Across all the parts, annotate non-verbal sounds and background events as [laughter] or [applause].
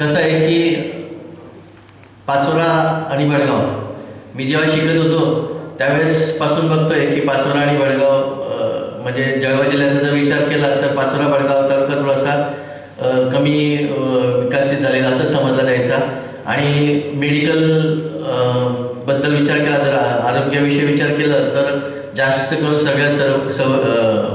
कसं आहे की पाचोरा आणि बडगाव मी जेव्हा शिकत होतो त्यावेळेस पासून बघतोय की पाचोरा आणि बडगाव अं, म्हणजे जळगाव जिल्ह्याचा जर विचार केला तर पाचोरा बडगाव तालुका थोडासा कमी अं, विकसित झालेला असं समजला जायचा. आणि मेडिकलबद्दल विचार केला तर आरोग्याविषयी विचार केला तर जास्त करून सगळ्या सर्व सर्व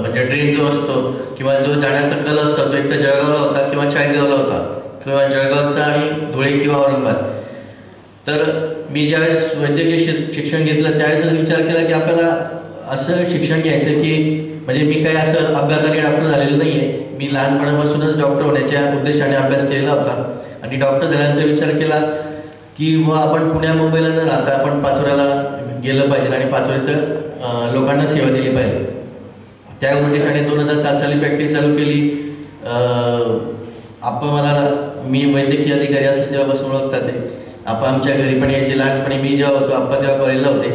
म्हणजे ड्रेन जो असतो किंवा जो जाण्याचा कल असतो तो एक तर जळगावला होता किंवा चाळीसगावला होता. किंवा जळगावचा आणि धुळे किंवा औरंगाबाद. तर मी ज्यावेळेस वैद्यकीय शि- शिक्षण घेतलं त्यावेळेस विचार केला की आपल्याला असं शिक्षण घ्यायचं की म्हणजे मी काही असं अपघाताने डॉक्टर झालेलं नाही आहे मी लहानपणापासूनच डॉक्टर होण्याच्या उद्देशाने अभ्यास केलेला होता. आणि डॉक्टर झाल्यानंतर विचार केला की व आपण पुण्या मुंबईला न राहता आपण पाचोऱ्याला गेलं पाहिजे आणि पाचोऱ्याचं लोकांना सेवा दिली पाहिजे. त्या उद्देशाने दोन हजार सात साली प्रॅक्टिस चालू केली. आपण मला मी वैद्यकीय अधिकारी असले तेव्हापासून ओळखतात ते. आपण आमच्या घरी पण यायचे लहानपणी मी जेव्हा होतो आप्पा तेव्हा कॉलेजला होते.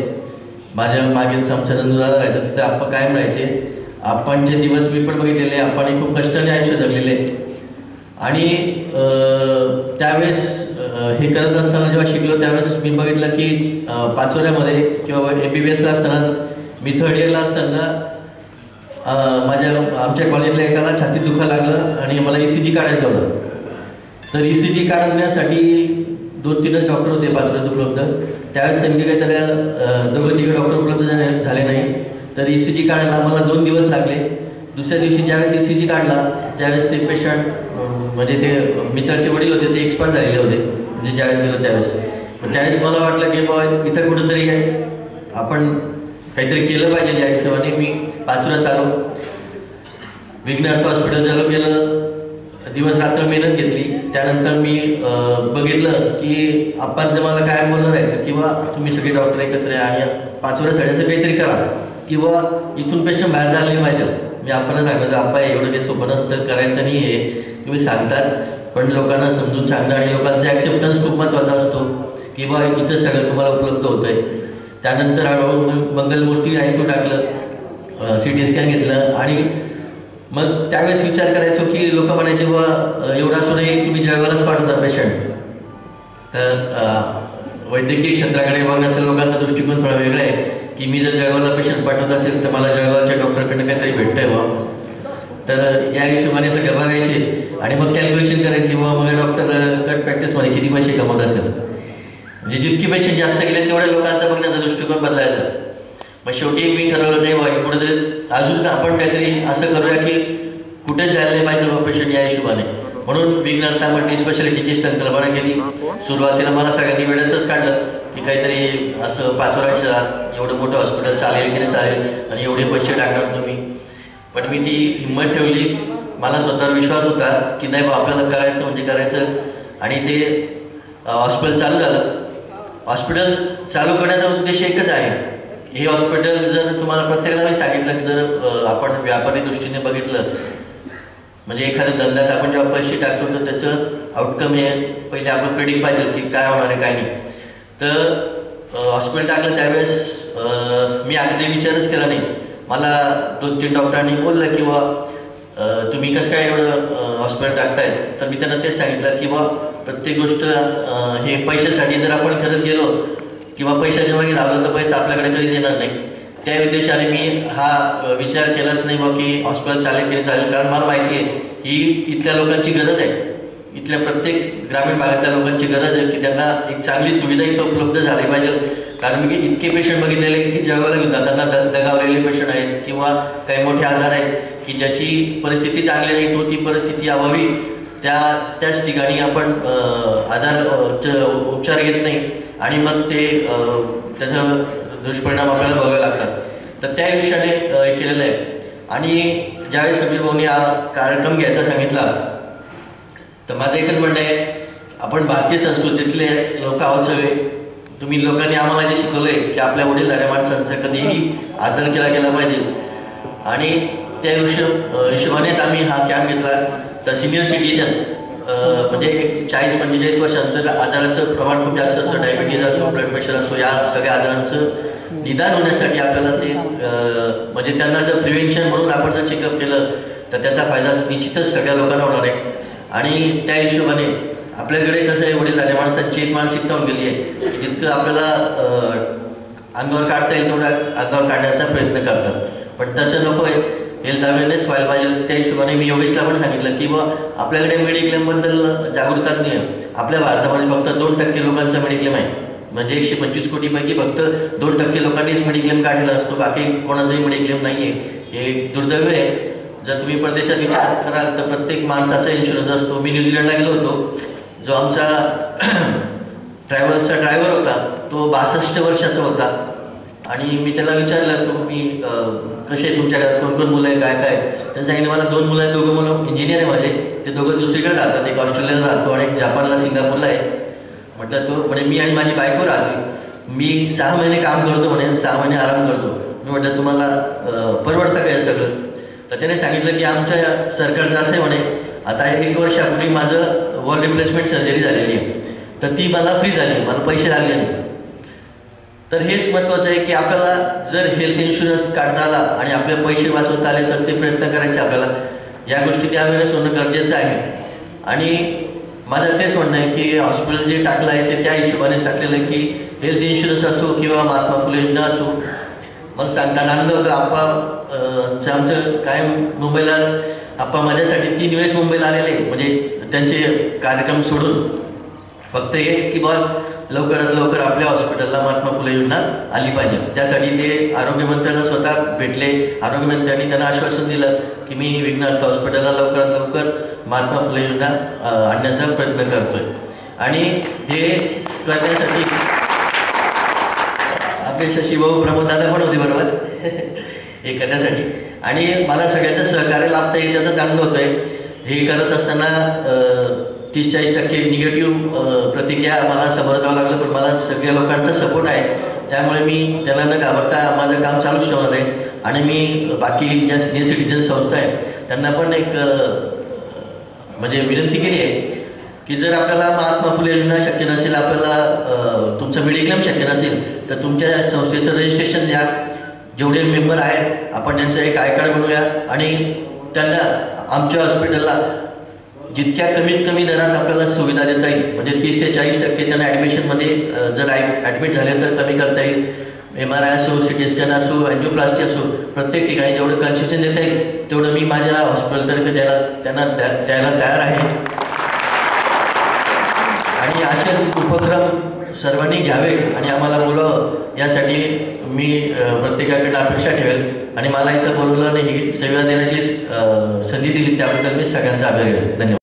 माझ्या मागील समसरंजुदादा राहायचं तिथे आप्पा कायम राहायचे. आपणचे दिवस मी पण बघितलेले आपण खूप कष्टाने आयुष्य जगलेले. आणि त्यावेळेस हे करत असताना जेव्हा शिकलो त्यावेळेस मी बघितलं की पाचोऱ्यामध्ये किंवा ए बी बी एसला असताना मी थर्ड इयरला असताना माझ्या आमच्या कॉलेजला एकाला छातीत दुखा लागलं आणि मला ई सी जी काढायचं होतं तर ई सी जी काढण्यासाठी दोन तीनच डॉक्टर होते पाचव्यात उपलब्ध. त्यावेळेस त्यांनी काहीतरी अं, दोघं तिघं डॉक्टर उपलब्ध झाले झाले नाही. तर ई सी जी काढायला मला दोन दिवस लागले. दुसऱ्या दिवशी ज्यावेळेस ई सी जी काढला त्यावेळेस ते पेशंट म्हणजे ते मित्राचे वडील होते ते एक्सपायर झालेले होते. म्हणजे ज्यावेळेस गेलो त्यावेळेस. त्यावेळेस मला वाटलं की बाबा इथं कुठंतरी आहे आपण काहीतरी केलं पाहिजे या हिशोबाने मी पाचव्यात आलो. विघ्नार्थ हॉस्पिटल झालं गेलं. दिवस रात्र मेहनत घेतली. त्यानंतर मी अं, बघितलं की आप्पांचं मला काय बोलणं राहायचं किंवा तुम्ही सगळे डॉक्टर एकत्र या आणि पाचव्या साड्याचं काहीतरी करा किंवा इथून पेशंट बाहेर झालं नाही पाहिजे. मी आपण सांगायचं आप्पा एवढं काही सोपं नसतं करायचं नाही आहे. तुम्ही सांगतात पण लोकांना समजून सांगणं आणि लोकांचा ॲक्सेप्टन्स खूप महत्त्वाचा असतो. किंवा इथं सगळं तुम्हाला उपलब्ध होतं आहे त्यानंतर हळूहळू मंगलमूर्ती आयटू टाकलं सी टी स्कॅन घेतलं आणि मग त्यावेळेस विचार करायचो की लोक म्हणायचे व एवढा असूनही तुम्ही जळगावलाच पाठवता पेशंट तर वैद्यकीय क्षेत्राकडे बघण्याचा लोकांचा दृष्टिकोन थोडा वेगळा आहे की मी जर जळगावला पेशंट पाठवत असेल तर मला जळगावच्या डॉक्टरकडनं काहीतरी भेटतंय बा तर या हिशोबाने सगळं बघायचे आणि मग कॅल्क्युलेशन करायची व मग डॉक्टर कट प्रॅक्टिसमध्ये किती पैसे कमवत असेल? म्हणजे जितकी पेशंट जास्त गेले तेवढ्या लोकांचा बघण्याचा दृष्टिकोन बदलायचा. मग शेवटी मी ठरवलं नाही बाई कुठेतरी अजून आपण काहीतरी असं करूया की कुठे जायला नाही पाहिजे ऑपरेशन या हिशोबाने. म्हणून विज्ञान आपण स्पेशालिटीची संकल्पना केली. सुरुवातीला मला सगळ्यांनी वेळेतच काढलं की काहीतरी असं पाचोरा शहरात एवढं मोठं हॉस्पिटल चालेल की नाही चालेल आणि एवढे पैसे टाकणार तुम्ही. पण मी ती हिंमत ठेवली. मला स्वतःवर विश्वास होता की नाही बा आपल्याला करायचं म्हणजे करायचं. आणि ते हॉस्पिटल चालू झालं. हॉस्पिटल चालू करण्याचा उद्देश एकच आहे. हे हॉस्पिटल जर तुम्हाला प्रत्येकाला मी सांगितलं की जर आपण व्यापारी दृष्टीने बघितलं म्हणजे एखाद्या धंद्यात आपण जेव्हा पैसे टाकतो तर त्याचं आउटकम हे पहिले आपण प्रेडिक्ट पाहिजे की काय होणार आहे काय नाही. तर हॉस्पिटल टाकलं त्यावेळेस मी अगदी विचारच केला नाही. मला दोन तीन डॉक्टरांनी बोललं की बुवा तुम्ही कसं काय एवढं हॉस्पिटल टाकताय? तर मी त्यांना तेच सांगितलं की बुवा प्रत्येक गोष्ट हे पैशासाठी जर आपण खरंच गेलो किंवा पैशाच्या मागे धावलं तर पैसा आपल्याकडे कधीच येणार नाही. त्या उद्देशाने मी हा विचार केलाच नाही बा की हॉस्पिटल चालेल की चालेल. कारण मला माहिती आहे ही इथल्या लोकांची गरज आहे. इथल्या प्रत्येक ग्रामीण भागातल्या लोकांची गरज आहे की त्यांना एक चांगली सुविधा इथं उपलब्ध झाली पाहिजे. कारण मी इतके पेशंट बघितलेले की जळगावला घेऊन जाताना द- दगावलेले पेशंट आहेत किंवा काही मोठे आजार आहेत की ज्याची परिस्थिती चांगली नाही तो ती परिस्थिती अभावी त्या त्याच ठिकाणी आपण आजार उपचार घेत नाही. आणि मग ते त्याचा दुष्परिणाम आपल्याला बघायला लागतात. तर त्या विषयाने हे केलेलं आहे. आणि ज्यावेळेस समीर भाऊनी हा कार्यक्रम घ्यायचा सांगितला तर माझं एकच म्हणणं आहे आपण भारतीय संस्कृतीतले लोक आहोत सगळे. तुम्ही लोकांनी आम्हाला जे शिकवलंय की आपल्या वडीलधाऱ्या माणसांचा कधीही आदर केला गेला पाहिजे. आणि त्या हिशोब हिशोबानेच आम्ही हा कॅम्प घेतला. सिनियर सिटीजन म्हणजे चाळीस पंचेचाळीस वर्षानंतर आजाराचं प्रमाण खूप जास्त असतं डायबिटीज असो ब्लड प्रेशर असो या सगळ्या आजारांचं निदान होण्यासाठी आपल्याला ते म्हणजे त्यांना जर प्रिव्हेन्शन म्हणून आपण जर चेकअप केलं तर त्याचा फायदा निश्चितच सगळ्या लोकांना होणार आहे. आणि त्या हिशोबाने आपल्याकडे कसं आहे वडील झाल्या माणसांची एक मानसिकता होऊन गेली आहे जितकं आपल्याला अंगावर काढता येईल तेवढा अंगावर काढण्याचा प्रयत्न करतात. पण तसं नको आहे. हेल्थ अवेअरनेस व्हायला पाहिजे त्या हिशोबाने मी योगेशला पण सांगितलं की बा आपल्याकडे मेडिक्लेमबद्दल जागरूकता नाही आहे. आपल्या भारतामध्ये फक्त दोन टक्के लोकांचा मेडिक्लेम आहे. म्हणजे एकशे पंचवीस कोटीपैकी फक्त दोन टक्के लोकांनीच मेडिक्लेम काढलेला असतो. बाकी कोणाचाही मेडिक्लेम नाही आहे हे दुर्दैव आहे. जर तुम्ही परदेशात विचार कराल तर प्रत्येक माणसाचा इन्शुरन्स असतो. मी न्यूझीलंडला गेलो होतो. जो आमचा [clears throat] ट्रॅव्हल्सचा ड्रायव्हर होता तो बासष्ट वर्षाचा होता. आणि मी त्याला विचारलं तुम्ही कसे तुमच्या घरात? कोण कोण मुलं आहे काय काय त्यांनी सांगितलं मला दोन मुलं आहेत. दोघं मुलं इंजिनियर आहे माझे. ते दोघं दुसरीकडे राहतात. एक ऑस्ट्रेलियाला राहतो आणि एक जापानला सिंगापूरला आहे. म्हटलं तो म्हणजे मी आणि माझी बायको राहते मी सहा महिने काम करतो म्हणे सहा महिने आराम करतो. मी म्हटलं तुम्हाला परवडतं काय सगळं? तर त्याने सांगितलं की आमच्या सरकारचं असं आहे म्हणे आता एक वर्षापूर्वी माझं वॉल रिप्लेसमेंट सर्जरी झालेली आहे. तर ती मला फ्री झाली. मला पैसे लागले नाही. तर हेच महत्त्वाचं आहे की आपल्याला जर हेल्थ इन्शुरन्स काढता आला आणि आपले पैसे वाचवता आले तर ते प्रयत्न करायचे आपल्याला. या गोष्टी त्या वेळेस होणं गरजेचं आहे. आणि माझं तेच म्हणणं आहे की हॉस्पिटल जे टाकलं आहे ते त्या हिशोबाने टाकलेलं आहे की हेल्थ इन्शुरन्स असो किंवा महात्मा फुले योजना असो. मग सांगताना आनंद होतं आप्पा आमचं काय मुंबईला आप्पा माझ्यासाठी तीन वेळेस मुंबईला आलेले. म्हणजे त्यांचे कार्यक्रम सोडून. फक्त हेच की बा लवकरात लवकर आपल्या हॉस्पिटलला महात्मा फुले योजना आली पाहिजे. त्यासाठी ते आरोग्यमंत्र्यांना स्वतः भेटले. आरोग्यमंत्र्यांनी त्यांना आश्वासन दिलं की मी विघ्नार्थ हॉस्पिटलला लवकरात लवकर महात्मा फुले योजना आणण्याचा प्रयत्न करतोय. आणि हे करण्यासाठी आपले शशीभाऊ प्रमोददादा पण होते बरोबर. [laughs] हे करण्यासाठी. आणि मला सगळ्यांचं सहकार्य लाभता येईल त्याचं चांगलं होतं आहे हे करत असताना तीस चाळीस टक्के निगेटिव्ह प्रतिक्रिया मला समोर जावं लागलं पण मला सगळ्या लोकांचा सपोर्ट आहे. त्यामुळे मी त्याला न घाबरता माझं काम चालूच ठेवणार आहे. आणि मी बाकी ज्या सिनियर सिटीजन संस्था आहे त्यांना पण एक म्हणजे विनंती केली आहे की जर आपल्याला महात्मा फुले योजना शक्य नसेल आपल्याला तुमचं मेडिक्लेम शक्य नसेल तर तुमच्या संस्थेचं रजिस्ट्रेशन द्या. जेवढे मेंबर आहेत आपण त्यांचं एक आय कार्ड बनवूया. आणि त्यांना आमच्या हॉस्पिटलला जितक्या कमीत कमी दरात आपल्याला सुविधा देता येईल म्हणजे तीस ते चाळीस टक्के त्यांना ॲडमिशनमध्ये जर आय ॲडमिट झाले तर कमी करता येईल. एम आर आय असो सी टी स्कॅन असो अँजिओप्लास्टी असो प्रत्येक ठिकाणी जेवढं कन्सेशन देता येईल तेवढं मी माझ्या हॉस्पिटलतर्फे द्यायला त्यांना द्यायला तयार आहे. आणि असे उपक्रम सर्वांनी घ्यावे आणि आम्हाला बोलावं यासाठी मी प्रत्येकाकडे अपेक्षा ठेवेल. आणि मला इथं बोलवलं आणि ही सेवा देण्याची संधी दिली त्याबद्दल मी सगळ्यांचा आभार आहे. धन्यवाद.